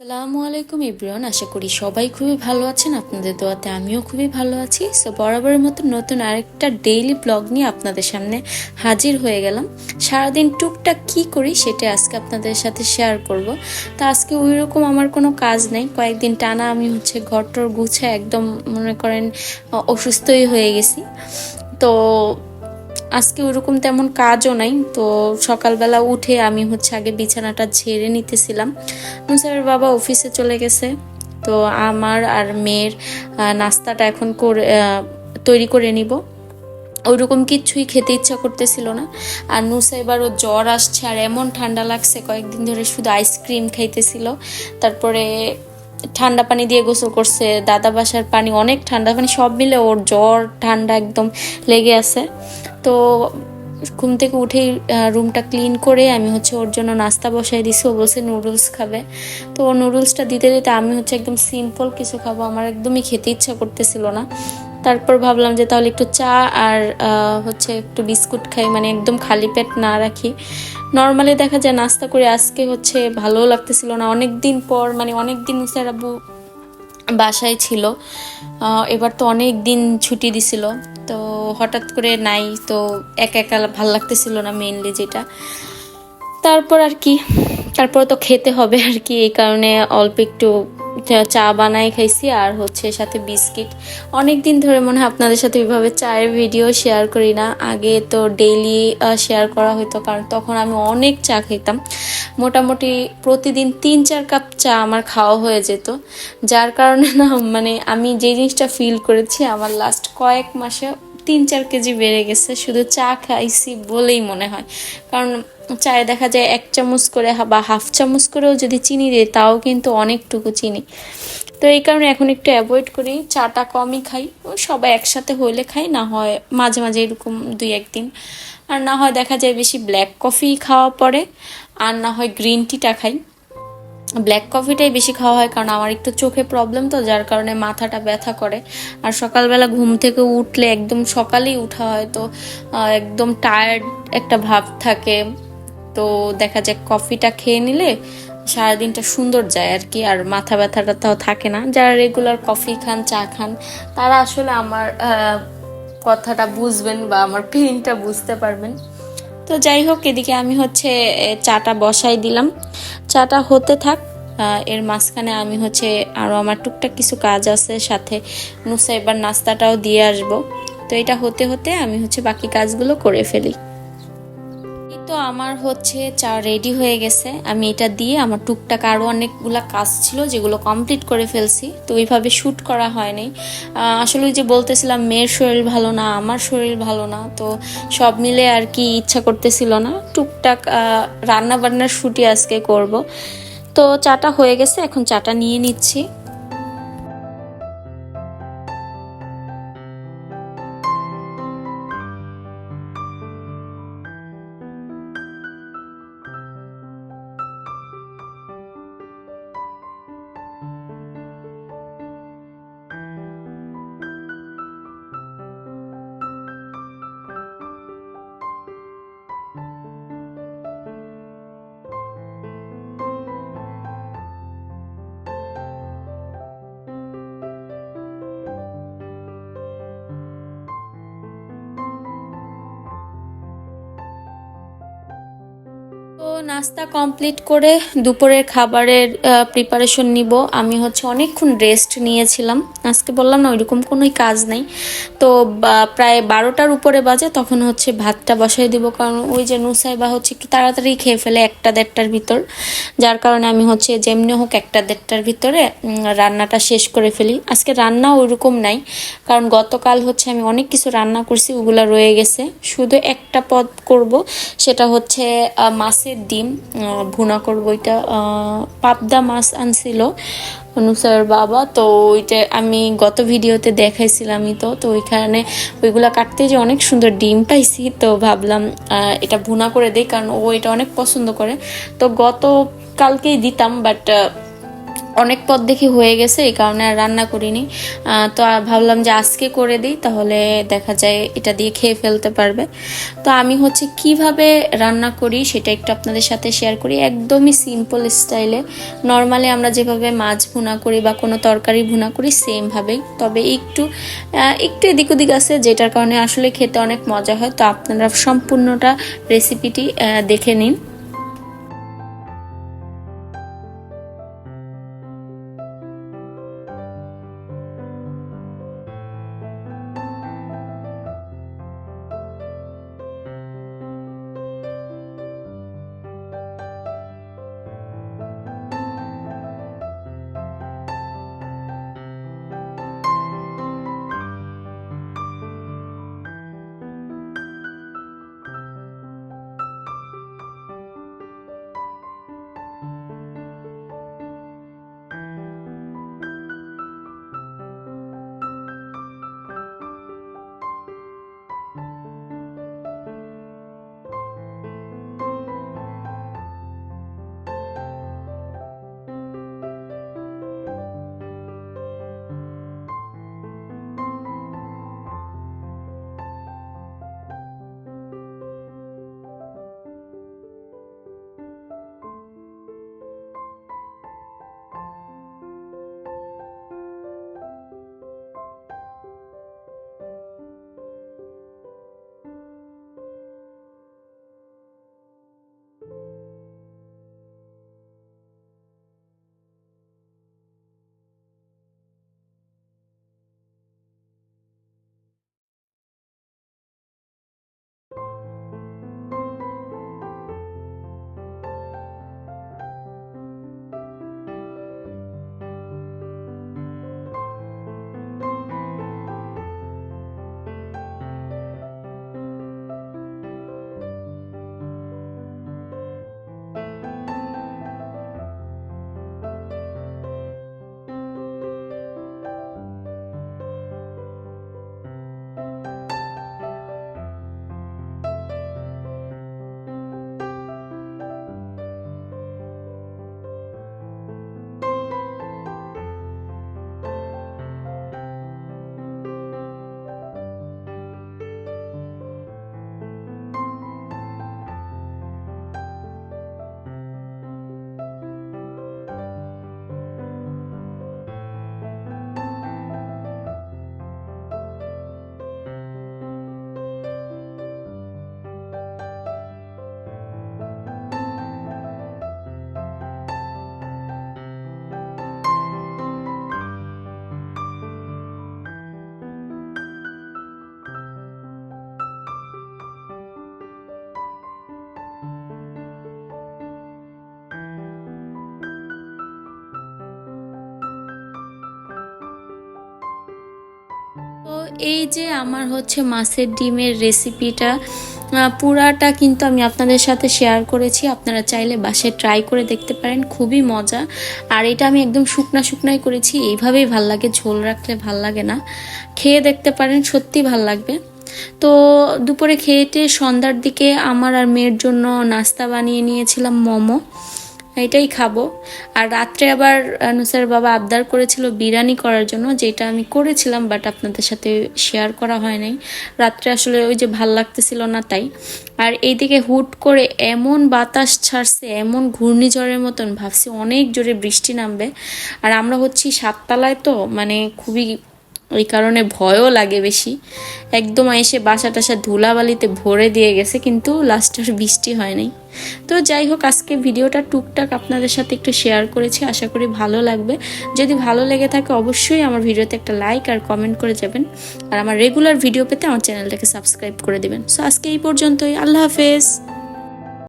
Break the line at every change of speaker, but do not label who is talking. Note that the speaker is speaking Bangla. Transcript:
আসসালামু আলাইকুম ইব্রিয়ান আশা করি সবাই খুবই ভালো আছেন। আপনাদের দোয়াতে আমিও খুবই ভালো আছি। সো বরাবরের মতো নতুন আরেকটা ডেইলি ব্লগ নিয়ে আপনাদের সামনে হাজির হয়ে গেলাম। সারাদিন টুকটাক কি করি সেটা আজকে আপনাদের সাথে শেয়ার করব। তা আজকে ওই রকম আমার কোনো কাজ নেই। কয়েকদিন টানা আমি হচ্ছে ঘরটর গুছে একদম মনে করেন, অসুস্থই হয়ে গেছি। তো আজকে ওরকম তেমন কাজও নাই, তো সকালবেলা উঠে আমি হচ্ছে আগে বিছানাটা ঝেড়ে নিতেছিলাম। নুসারের বাবা অফিসে চলে গেছে, তো আমার আর মেয়ের নাস্তাটা এখন করে তৈরি করে নিব। ওইরকম কিচ্ছুই খেতে ইচ্ছা করতেছিল না। আর নুসা এবারও জ্বর আসছে, আর এমন ঠান্ডা লাগছে, কয়েকদিন ধরে শুধু আইসক্রিম খাইতেছিল। তারপরে ঠান্ডা পানি দিয়ে গোসল করছে, দাদা বাসার পানি, অনেক ঠান্ডা পানি, সব মিলে ওর জ্বর, ঠান্ডা একদম লেগে আছে। তো ঘুম থেকে উঠেই রুমটা ক্লিন করে আমি হচ্ছে ওর জন্য নাস্তা বসাই দিছি, ও বলছে নুডলস খাবে। তো ও নুডলসটা দিতে দিতে আমি হচ্ছে একদম সিম্পল কিছু খাব, আমার একদমই খেতে ইচ্ছা করতেছিল না। তারপর ভাবলাম যে তাহলে একটু চা আর হচ্ছে একটু বিস্কুট খাই মানে একদম খালি পেট না রাখি। নর্মালি দেখা যায় নাস্তা করে আজকে হচ্ছে ভালো লাগতেছিল না। অনেক দিন পর মানে অনেক দিন স্যার আব্বু বাসায় ছিল এবার তো অনেক দিন ছুটি দিছিল। তো হঠাৎ করে নাই, তো একা একা ভালো লাগতেছিল না মেইনলি যেটা। তারপর আর কি, তারপর তো খেতে হবে আর কি, এই কারণে অল্প একটু চা- বানাই খাইছি আর হচ্ছে সাথে বিস্কিট। অনেক দিন ধরে মনে হয় আপনাদের সাথে ওইভাবে চায়ের ভিডিও শেয়ার করি না। আগে তো ডেইলি শেয়ার করা হতো কারণ তখন আমি অনেক চা খেতাম মোটামুটি প্রতিদিন তিন, চার কাপ চা আমার খাওয়া হয়ে যেত। যার কারণে না মানে আমি যে জিনিসটা ফিল করেছি, আমার লাস্ট কয়েক মাসে তিন, চার কেজি বেড়ে গেছে। শুধু চা খাইছি বলেই মনে হয়। কারণ চায়ে দেখা যায় এক চামচ করে বা হাফ চামচ করেও যদি চিনি দিই তাও কিন্তু অনেকটুকু চিনি। তো এই কারণে এখন একটু অ্যাভয়েড করি, চাটা কমই খাই। সবাই একসাথে হলে খাই, না হয় মাঝে মাঝে এরকম দুই একদিন। আর না হয় দেখা যায় বেশি ব্ল্যাক কফি খাওয়া পড়ে আর না হয় গ্রিন টিটা খাই। ব্ল্যাক কফিটাই বেশি খাওয়া হয়, কারণ আমার একটু চোখে প্রবলেম তো, যার কারণে মাথাটা ব্যথা করে। আর সকালবেলা ঘুম থেকে উঠলে একদম সকালেই উঠা হয়, তো একদম টায়ার্ড একটা ভাব থাকে। তো দেখা যায় কফিটা খেয়ে নিলে সারাদিনটা সুন্দর যায় আর কি, আর মাথা ব্যথাটা তাও থাকে না। যারা রেগুলার কফি খান, চা খান, তারা আসলে আমার কথাটা বুঝবেন বা আমার পেইনটা বুঝতে পারবেন। তো যাই হোক, এদিকে আমি হচ্ছে চাটা বসাই দিলাম। চাটা হতে থাক এর মাঝখানে আমি হচ্ছে আরও আমার টুকটাক কিছু কাজ আছে, সাথে নুসা এবার নাস্তাটাও দিয়ে আসব। তো এটা হতে হতে আমি হচ্ছে বাকি কাজগুলো করে ফেলি। তো আমার হচ্ছে চা রেডি হয়ে গেছে। আমি এটা দিয়ে আমার টুকটাক আরও অনেকগুলা কাজ ছিল যেগুলো কমপ্লিট করে ফেলছি। তো ওইভাবে শ্যুট করা হয়নি। আসলে যে বলতেছিলাম, মেয়ের শরীর ভালো না, আমার শরীর ভালো না। তো সব মিলে আর কি ইচ্ছা করতেছিল না। টুকটাক রান্না বান্নার শ্যুটই আজকে করব। তো চাটা হয়ে গেছে, এখন চাটা নিয়ে নিচ্ছি। নাস্তা কমপ্লিট করে দুপুরের খাবারের প্রিপারেশন নিব। আমি হচ্ছে অনেকক্ষণ রেস্ট নিয়েছিলাম। আজকে বললাম না, ওইরকম কোনোই কাজ নেই। তো প্রায় বারোটার উপরে বাজে, তখন হচ্ছে ভাতটা বসাই দিব। কারণ ওই যে নুসাই বা হচ্ছে একটু তাড়াতাড়ি খেয়ে ফেলে একটা দেড়টার ভিতর। যার কারণে আমি হচ্ছে যেমনি হোক একটা দেড়টার ভিতরে রান্নাটা শেষ করে ফেলি। আজকে রান্না ওইরকম নাই। কারণ গতকাল হচ্ছে আমি অনেক কিছু রান্না করছি, ওগুলো রয়ে গেছে। শুধু একটা পদ করব, সেটা হচ্ছে মাছের ডিম। আহ, ভুনা করব ওইটা পাবদা মাছ আনছিল অনুসার বাবা। তো ওইটা আমি গত ভিডিওতে দেখাইছিলামই তো তো ওইখানে ওইগুলো কাটতে যে অনেক সুন্দর ডিম পাইছি তো ভাবলাম এটা ভুনা করে দেই কারণ ও এটা অনেক পছন্দ করে। তো গত কালকেই দিতাম বাট অনেক পথ দেখি হয়ে গেছে, এই কারণে আর রান্না করিনি। তো ভাবলাম যে আজকে করে দিই, তাহলে দেখা যায় এটা দিয়ে খেয়ে ফেলতে পারবে। তো আমি হচ্ছে কীভাবে রান্না করি সেটা একটু আপনাদের সাথে শেয়ার করি। একদমই সিম্পল স্টাইলে নর্মালি আমরা যেভাবে মাছ ভুনা করি বা কোনো তরকারি ভুনা করি সেমভাবেই তবে একটু একটু এদিক ওদিক আছে, যেটার কারণে আসলে খেতে অনেক মজা হয়। তো আপনারা সম্পূর্ণটা রেসিপিটি দেখে নিন। তো এই যে আমার হচ্ছে মাছের ডিমের রেসিপিটা পুরাটা কিন্তু আমি আপনাদের সাথে শেয়ার করেছি। আপনারা চাইলে বাসায় ট্রাই করে দেখতে পারেন, খুবই মজা। আর এটা আমি একদম শুকনা শুকনাই করেছি, এইভাবেই ভালো লাগে, ঝোল রাখলে ভালো লাগে না। খেয়ে দেখতে পারেন, সত্যি ভালো লাগবে। তো দুপুরে খেয়েটে সন্ধ্যার দিকে আমার আর মেয়ের জন্য নাস্তা বানিয়ে নিয়েছিলাম মোমো। এটাই খাব। আর রাত্রে আবার নুসার বাবা আবদার করেছিল বিরিয়ানি করার জন্য, যেটা আমি করেছিলাম বাট আপনাদের সাথে শেয়ার করা হয় নাই। রাত্রে আসলে ওই যে ভালো লাগতেছিল না তাই। আর এইদিকে হুট করে এমন বাতাস ছাড়ছে, এমন ঘূর্ণিঝড়ের মতন, ভাবছি অনেক জোরে বৃষ্টি নামবে। আর আমরা হচ্ছি সাততলায় তো মানে খুবই ওই কারণে ভয়ও লাগে বেশি। একদম এসে বাসা টাসা ধুলাবালিতে ভরে দিয়ে গেছে, কিন্তু লাস্টে আর বৃষ্টি হয় নাই তো যাই হোক, আজকে ভিডিওটা টুকটাক আপনাদের সাথে একটু শেয়ার করেছি, আশা করি ভালো লাগবে। যদি ভালো লেগে থাকে, অবশ্যই আমার ভিডিওতে একটা লাইক আর কমেন্ট করে যাবেন। আর আমার রেগুলার ভিডিও পেতে আমার চ্যানেলটাকে সাবস্ক্রাইব করে দেবেন। সো আজকে এই পর্যন্তই। আল্লাহ হাফেজ।